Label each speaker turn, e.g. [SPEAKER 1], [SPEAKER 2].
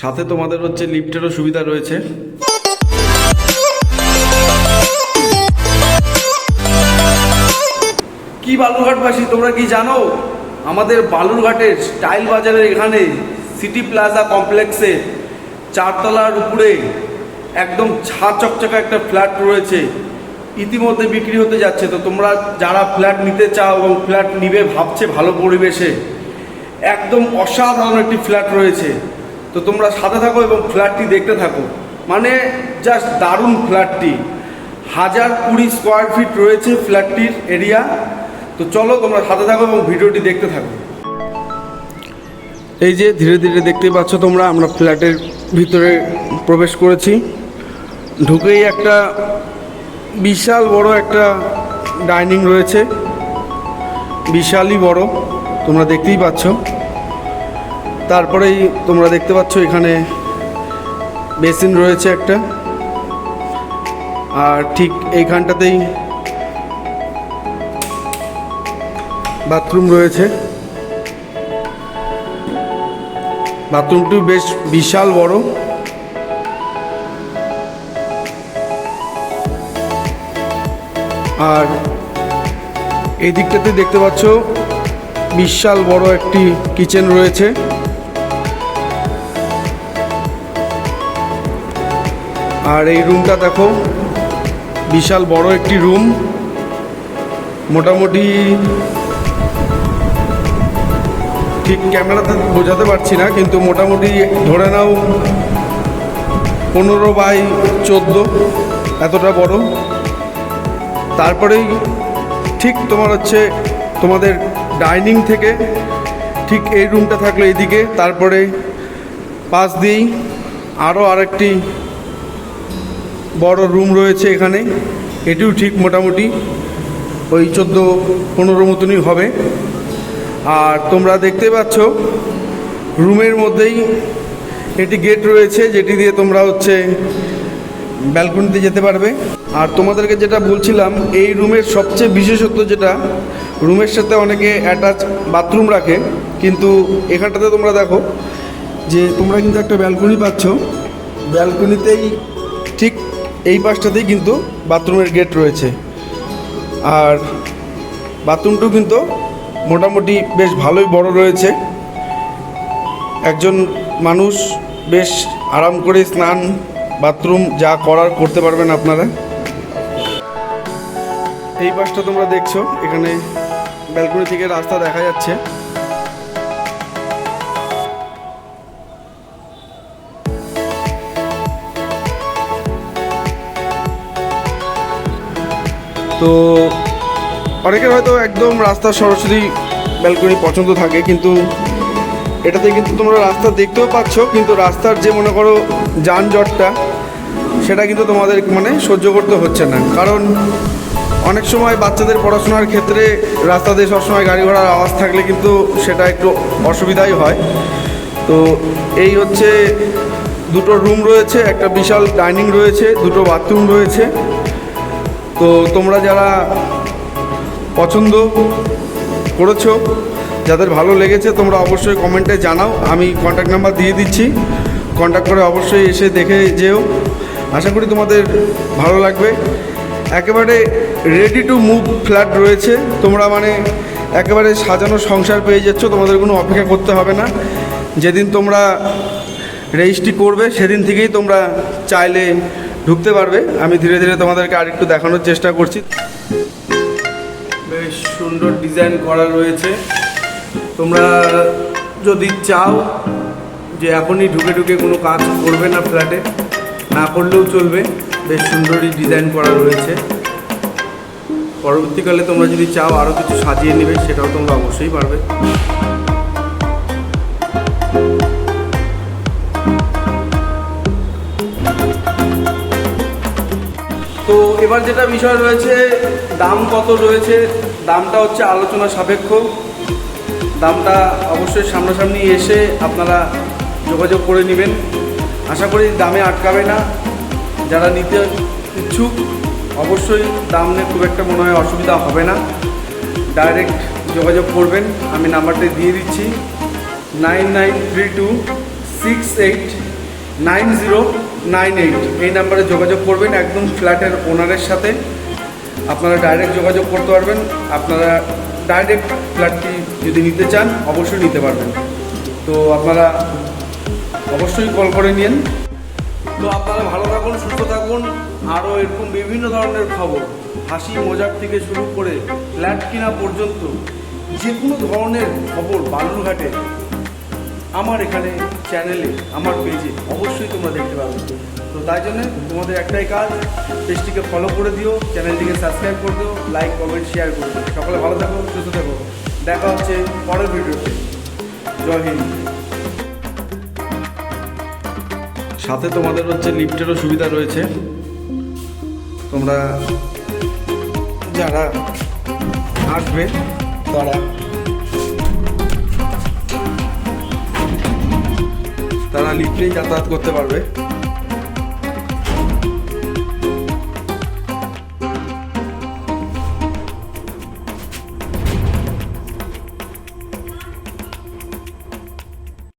[SPEAKER 1] সাথে তোমাদের হচ্ছে লিফটেরও সুবিধা রয়েছে। কি বালুরঘাটবাসী, তোমরা কি জানো? আমাদের বালুরঘাটের স্টাইল বাজারের এখানে সিটি প্লাজা কমপ্লেক্সে চারতলার উপরে একদম ছা চকচকা একটা ফ্ল্যাট রয়েছে। ইতিমধ্যে বিক্রি হতে যাচ্ছে। তো তোমরা যারা ফ্ল্যাট নিতে চাও এবং ফ্ল্যাট নিবে, ভাবছে ভালো পরিবেশে, একদম অসাধারণ একটি ফ্ল্যাট রয়েছে। তো তোমরা সাথে থাকো এবং ফ্ল্যাটটি দেখতে থাকো। মানে জাস্ট দারুণ ফ্ল্যাটটি। হাজার কুড়ি স্কোয়ার ফিট রয়েছে ফ্ল্যাটটির এরিয়া তো চলো তোমরা সাথে থাকো এবং ভিডিওটি দেখতে থাকো। এই যে ধীরে ধীরে দেখতে পাচ্ছ তোমরা, আমরা ফ্ল্যাটের ভিতরে প্রবেশ করেছি। ঢুকেই একটা বিশাল বড় একটা ডাইনিং রয়েছে। বিশালই বড়, তোমরা দেখতেই পাচ্ছ। তারপরেই তোমরা দেখতে পাচ্ছ এখানে বেসিন রয়েছে একটা। আর ঠিক এইখানটাতেই বাথরুম রয়েছে। বাথরুমটি বেশ বিশাল বড়। আর এই দিকটাতে দেখতে পাচ্ছ বিশাল বড় একটি কিচেন রয়েছে। আর এই রুমটা দেখো, বিশাল বড় একটি রুম মোটামুটি ঠিক ক্যামেরাতে বোঝাতে পারছি না, কিন্তু মোটামুটি ধরে নাও পনেরো বাই চোদ্দ, এতটা বড়। তারপরেই ঠিক তোমার হচ্ছে তোমাদের ডাইনিং থেকে ঠিক এই রুমটা থাকল এইদিকে তারপরে পাশ দিয়েই আরও আরেকটি বড় রুম রয়েছে এখানে। এটিও ঠিক মোটামুটি ওই চোদ্দ পনেরো মতনই হবে। আর তোমরা দেখতে পাচ্ছ, রুমের মধ্যেই একটি গেট রয়েছে, যেটি দিয়ে তোমরা হচ্ছে ব্যালকনিতে যেতে পারবে। আর তোমাদেরকে যেটা বলছিলাম, এই রুমের সবচেয়ে বিশেষত্ব যেটা, রুমের সাথে অনেকে অ্যাটাচ বাথরুম রাখে, কিন্তু এখানটাতে তোমরা দেখো যে তোমরা কিন্তু একটা ব্যালকনি পাচ্ছ। ব্যালকনিতেই ঠিক এই পাশটাতেই কিন্তু বাথরুমের গেট রয়েছে। আর বাথরুমটাও কিন্তু মোটামুটি বেশ ভালোই বড় রয়েছে। একজন মানুষ বেশ আরাম করে স্নান, বাথরুম যা করার করতে পারবেন আপনারা। এই পাশটা তোমরা দেখছ, এখানে ব্যালকনি থেকে রাস্তা দেখা যাচ্ছে। তো অনেকের হয়তো একদম রাস্তার সরাসরি ব্যালকনি পছন্দ থাকে, কিন্তু এটাতে কিন্তু তোমরা রাস্তা দেখতেও পাচ্ছ, কিন্তু রাস্তার যে মনে করো যানজটটা, সেটা কিন্তু তোমাদের মানে সহ্য করতে হচ্ছে না। কারণ অনেক সময় বাচ্চাদের পড়াশোনার ক্ষেত্রে রাস্তাতে সবসময় গাড়ি ঘোড়ার আওয়াজ থাকলে কিন্তু সেটা একটু অসুবিধাই হয়। তো এই হচ্ছে দুটো রুম রয়েছে, একটা বিশাল ডাইনিং রয়েছে, দুটো বাথরুম রয়েছে। তো তোমরা যারা পছন্দ করেছ, যাদের ভালো লেগেছে, তোমরা অবশ্যই কমেন্টে জানাও। আমি কন্ট্যাক্ট নাম্বার দিয়ে দিচ্ছি। কন্ট্যাক্ট করে অবশ্যই এসে দেখে যেও। আশা করি তোমাদের ভালো লাগবে। একেবারে রেডি টু মুভ ফ্ল্যাট রয়েছে। তোমরা মানে একেবারে সাজানো সংসার পেয়ে যাচ্ছ। তোমাদের কোনো অপেক্ষা করতে হবে না। যেদিন তোমরা রেজিস্ট্রি করবে, সেদিন থেকেই তোমরা চাইলে ঢুকতে পারবে। আমি ধীরে ধীরে তোমাদেরকে আরেকটু দেখানোর চেষ্টা করছি। বেশ সুন্দর ডিজাইন করা রয়েছে। তোমরা যদি চাও যে এখনই ঢুকে ঢুকে কোনো কাজ করবে না ফ্ল্যাটে, না করলেও চলবে। বেশ সুন্দরই ডিজাইন করা রয়েছে। পরবর্তীকালে তোমরা যদি চাও আরও কিছু সাজিয়ে নেবে, সেটাও তোমরা অবশ্যই পারবে। এবার যেটা বিষয় রয়েছে, দাম কত রয়েছে? দামটা হচ্ছে আলোচনা সাপেক্ষ। দামটা অবশ্যই সামনাসামনি এসে আপনারা যোগাযোগ করে নেবেন। আশা করি দামে আটকাবে না। যারা নিতে ইচ্ছুক, অবশ্যই দাম নিয়ে খুব একটা মনে হয় অসুবিধা হবে না। ডাইরেক্ট যোগাযোগ করবেন। আমি নাম্বারটা দিয়ে দিচ্ছি। Nine nine three two six eight nine zero nine eight, এই নাম্বারে যোগাযোগ করবেন একদম ফ্ল্যাটের ওনারের সাথে। আপনারা ডাইরেক্ট যোগাযোগ করতে পারবেন। আপনারা ডাইরেক্ট ফ্ল্যাটটি যদি নিতে চান, অবশ্যই নিতে পারবেন। তো আপনারা অবশ্যই কল করে নিন। তো আপনারা ভালো থাকুন, সুস্থ থাকুন। আরও এরকম বিভিন্ন ধরনের খবর, হাসি, মজার থেকে শুরু করে ফ্ল্যাট কিনা পর্যন্ত যে কোনো ধরনের খবর বালুরঘাটে আমার এখানে চ্যানেলে আমার পেজে অবশ্যই তোমরা দেখতে পাবে। তো তাই জন্য তোমাদের একটাই কাজ পেজটিকে ফলো করে দিও চ্যানেলটিকে সাবস্ক্রাইব করে দিও লাইক কমেন্ট শেয়ার করে দিও। সকলে ভালো থাকো, সুস্থ থাকো। দেখা হচ্ছে পরের ভিডিওতে। জয় হিন্দ। সাথে তোমাদের হচ্ছে লিফটেরও সুবিধা রয়েছে। তোমরা যারা আসবে, তারা তারা লিফটেই যাতায়াত করতে পারবে।